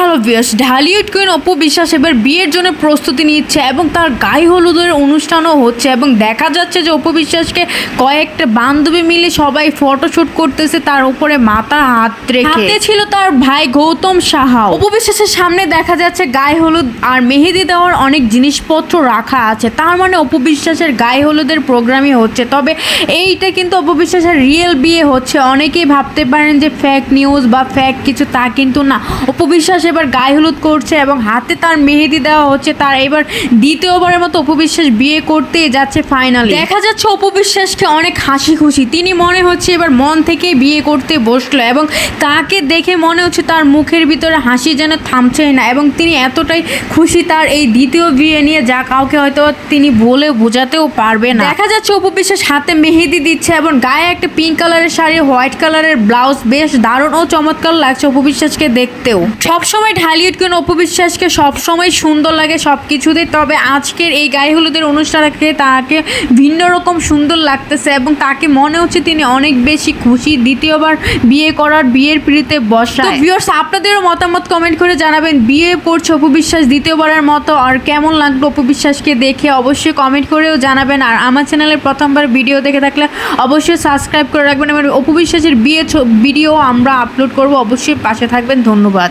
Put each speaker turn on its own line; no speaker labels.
Hello বিয়াস Dhallywood queen Apu Biswas এবার বিয়ের জন্য প্রস্তুতি নিচ্ছে এবং তার গায়ে হলুদের অনুষ্ঠানও হচ্ছে এবং দেখা যাচ্ছে যে অপু বিশ্বাসকে কয়েকটা বান্ধবী মিলে সবাই ফটোশুট করতেছে তার উপরে মাথা হাত রেখে। হাতে ছিল তার ভাই গৌতম সাহা। অপু বিশ্বাসের সামনে দেখা যাচ্ছে গায়ে হলুদ আর মেহেদি দেওয়ার অনেক জিনিসপত্র রাখা আছে। তার মানে অপু বিশ্বাসের গায়ে হলুদের প্রোগ্রামই হচ্ছে। তবে এইটা কিন্তু অপু বিশ্বাসের রিয়েল বিয়ে হচ্ছে। অনেকেই ভাবতে পারেন যে ফেক নিউজ বা ফেক কিছু তা কিন্তু না। অপু বিশ্বাস এবার গায়ে হলুদ করছে এবং হাতে তার মেহেদি দেওয়া হচ্ছে। তার এবার দ্বিতীয়বারের মতো অপু বিশ্বাস বিয়ে করতে যাচ্ছে ফাইনালি দেখা যাচ্ছে অপু বিশ্বাসকে অনেক হাসি খুশি তিনি মনে হচ্ছে এবার মন থেকে বিয়ে করতে বসল এবং তাকে দেখে মনে হচ্ছে তার মুখের ভিতরে হাসি যেন থামছেই না এবং তিনি এতটাই খুশি তার এই দ্বিতীয় বিয়ে নিয়ে যা কাউকে হয়তো তিনি বলে বোঝাতেও পারবে না। দেখা যাচ্ছে অপু বিশ্বাস হাতে মেহেদি দিচ্ছে এবং গায়ে একটা পিঙ্ক কালারের শাড়ি হোয়াইট কালারের ব্লাউজ বেশ দারুণ ও চমৎকার লাগছে অপু বিশ্বাসকে দেখতেও। সবসময় ঢালিউড কোন অপু বিশ্বাসকে সবসময় সুন্দর লাগে সব কিছুতেই তবে আজকের এই গায়ে হলুদের অনুষ্ঠানকে তাকে ভিন্ন রকম সুন্দর লাগতেছে এবং তাকে মনে হচ্ছে তিনি অনেক বেশি খুশি দ্বিতীয়বার বিয়ে করার বিয়ের পিড়িতে বসা ভিউয়ার্স আপনাদেরও মতামত কমেন্ট করে জানাবেন, বিয়ে করছে অপবিশ্বাস দ্বিতীয়বারের মতো, আর কেমন লাগল অপবিশ্বাসকে দেখে অবশ্যই কমেন্ট করেও জানাবেন। আর আমার চ্যানেলের প্রথমবার ভিডিও দেখে থাকলে অবশ্যই সাবস্ক্রাইব করে রাখবেন এবং অপবিশ্বাসের বিয়ে ভিডিও আমরা আপলোড করব। অবশ্যই পাশে থাকবেন, ধন্যবাদ।